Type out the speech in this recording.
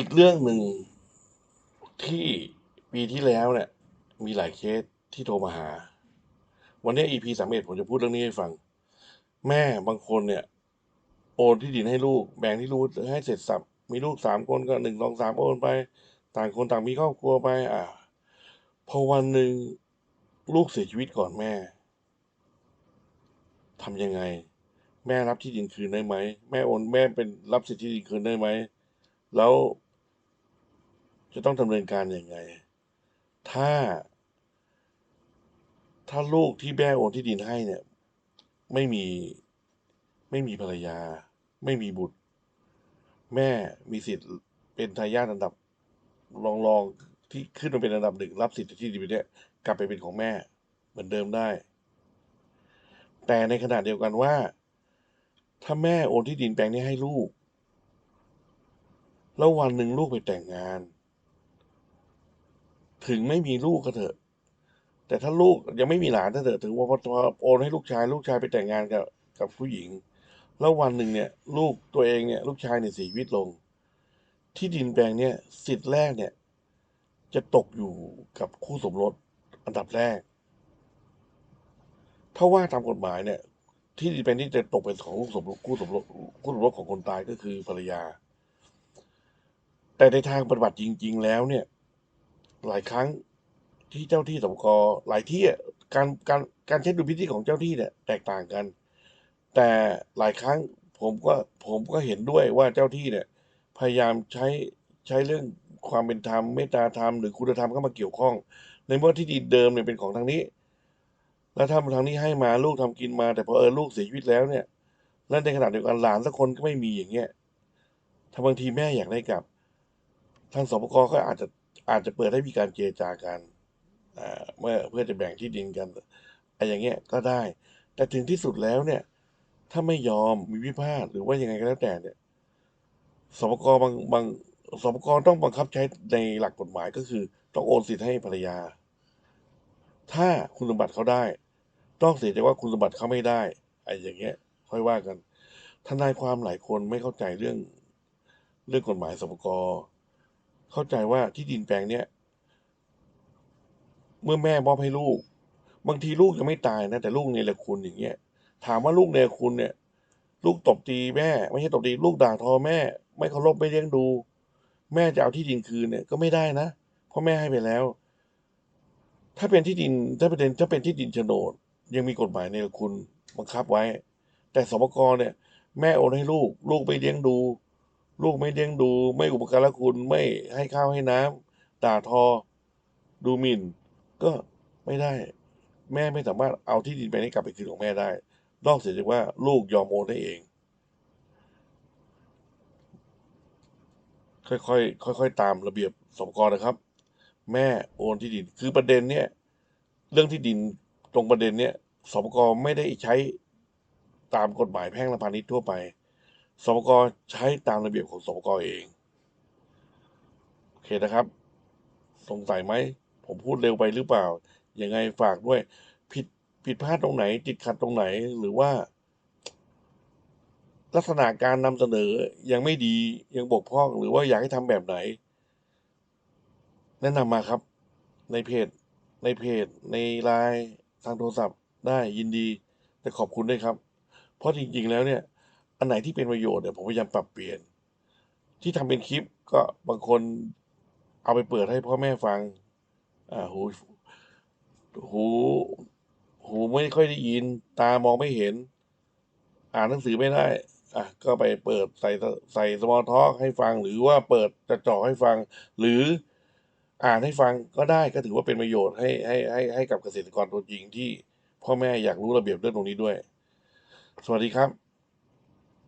อีกเรื่องหนึ่งที่ปีที่แล้วเนี่ย มีหลายเคสที่โทรมาหา วันนี้ EP สามเอ็ดผมจะพูดเรื่องนี้ให้ฟัง แม่บางคนเนี่ย โอนที่ดินให้ลูก แบ่งที่ลูกให้เสร็จสับมีลูกสามคนก็หนึ่งสองสามโอนไป ต่างคนต่างมีครอบครัวไป อ่าพอวันหนึ่งลูกเสียชีวิตก่อนแม่ทำยังไง แม่รับที่ดินคืนได้ไหม แม่โอนแม่เป็นรับสิทธิที่ดินคืนได้ไหม แล้ว จะต้องดำเนินการยังไง ถ้า ถ้าลูกที่แม่โอนที่ดินให้เนี่ย ไม่มีไม่มีภรรยา ไม่มีบุตร แม่มีสิทธิ์เป็นทายาทอันดับรองรองที่ขึ้นมาเป็นอันดับหนึ่งรับสิทธิที่ดินเนี่ยกลับไปเป็นของแม่ เหมือนเดิมได้ แต่ในขณะเดียวกันว่า ถ้าแม่โอนที่ดินแปลงนี้ให้ลูก แล้ววันหนึ่งลูกไปแต่งงาน ถึงไม่มีลูกก็เถอะ แต่ถ้าลูกยังไม่มีหลานก็เถอะถึงว่าพอพอโอนให้ลูกชาย ลูกชายไปแต่งงานกับกับผู้หญิง แล้ววันหนึ่งเนี่ย ลูกตัวเองเนี่ย ลูกชายเนี่ยเสียชีวิตลง ที่ดินแปลงเนี่ยสิทธิ์แรกเนี่ย จะตกอยู่กับคู่สมรสอันดับแรก ถ้าว่าตามกฎหมายเนี่ย ที่ดินแปลงนี้จะตกเป็นของลูกสมรสคู่สมรสคู่สมรสของคนตายก็คือภรรยา แต่ในทางปฏิบัติจริง ๆ แล้วเนี่ย หลายครั้งที่เจ้าที่สมกหลายที่อะการการการใช้ดุลพินิจของเจ้าที่เนี่ยแตกต่างกัน แต่หลายครั้งผมก็ผมก็เห็นด้วยว่าเจ้าที่เนี่ย พยายามใช้ใช้เรื่องความเป็นธรรมเมตตาธรรมหรือคุณธรรมเข้ามาเกี่ยวข้อง ในเมื่อที่ดินเดิมเนี่ยเป็นของทางนี้ แล้วถ้าทางนี้ให้มาลูกทำกินมา แต่พอเออลูกเสียชีวิตแล้วเนี่ยแล้วในขณะเดียวกันหลานสักคนก็ไม่มีอย่างเงี้ยถ้าบางทีแม่อยากได้กลับ ทางสปกก็อาจจะ อาจจะเปิดให้มีการเจรจากันเมื่อเพื่อจะแบ่งที่ดินกันอะไรอย่างเงี้ยก็ได้ แต่ถึงที่สุดแล้วเนี่ย ถ้าไม่ยอมมีวิพาทหรือว่ายังไงก็แล้วแต่เนี่ยสปกบางบางสปกต้องบังคับใช้ในหลักกฎหมายก็คือ ต้องโอนสิทธิ์ให้ภรรยา ถ้าคุณสมบัติเขาได้ ต้องเสียใจว่าคุณสมบัติเขาไม่ได้ไอ้อย่างเงี้ย ค่อยว่ากันทนายความหลายคนไม่เข้าใจเรื่อง เรื่องกฎหมายสปก เข้าใจว่าที่ดินแปลงเนี้ยเมื่อแม่มอบให้ลูก บางทีลูกยังไม่ตายนะแต่ลูกเนรคุณอย่างเงี้ย ถามว่าลูกเนรคุณเนี่ย ลูกตบตีแม่ ไม่ใช่ตบตีลูกด่าทอแม่ ไม่เคารพไม่เลี้ยงดู แม่จะเอาที่ดินคืนเนี่ยก็ไม่ได้นะเพราะแม่ให้ไปแล้ว ถ้าเป็นที่ดินถ้าเป็นถ้าเป็นที่ดินโฉนด ยังมีกฎหมายในคุณบังคับไว้ แต่สมกรเนี่ย แม่โอนให้ลูก ลูกไม่เลี้ยงดู ลูกไม่เลี้ยงดู ไม่อุปการะคุณไม่ให้ข้าวให้น้ำด่าทอ ดูหมิ่น ก็ไม่ได้ แม่ไม่สามารถเอาที่ดินไปให้กลับไปคืนของแม่ได้ นอกเสียจากว่าลูกยอมโอนให้เอง ค่อยๆค่อยๆตามระเบียบสมกรนะครับ แม่โอนที่ดิน คือประเด็นเนี่ย เรื่องที่ดินตรงประเด็นเนี่ยสมกรไม่ได้ใช้ตามกฎหมายแพ่งและพาณิชย์ทั่วไป สมกใช้ตามระเบียบของสมกเอง โอเคนะครับ สงสัยไหม ผมพูดเร็วไปหรือเปล่า ยังไงฝากด้วย ผิดผิดพลาดตรงไหน ติดขัดตรงไหนหรือว่า ลักษณะการนำเสนอยังไม่ดียังบกพร่อง หรือว่าอยากให้ทำแบบไหน แนะนำมาครับ ในเพจ ในเพจ ในไลน์ทางโทรศัพท์ได้ยินดี แต่ขอบคุณด้วยครับ เพราะจริงๆแล้วเนี่ย อันไหนที่เป็นประโยชน์เนี่ยผมพยายามปรับเปลี่ยน ที่ทำเป็นคลิปก็บางคนเอาไปเปิดให้พ่อแม่ฟัง อ่าหูหูหูไม่ค่อยได้ยิน ตามองไม่เห็น อ่านหนังสือไม่ได้ อะ ก็ไปเปิดใส่ใส่สมอลท็อกให้ฟัง หรือว่าเปิดจะจ่อให้ฟัง หรืออ่านให้ฟังก็ได้ก็ถือว่าเป็นประโยชน์ให้ให้ให้ให้กับเกษตรกรตัวจริงที่พ่อแม่อยากรู้ระเบียบเรื่องตรงนี้ด้วย สวัสดีครับ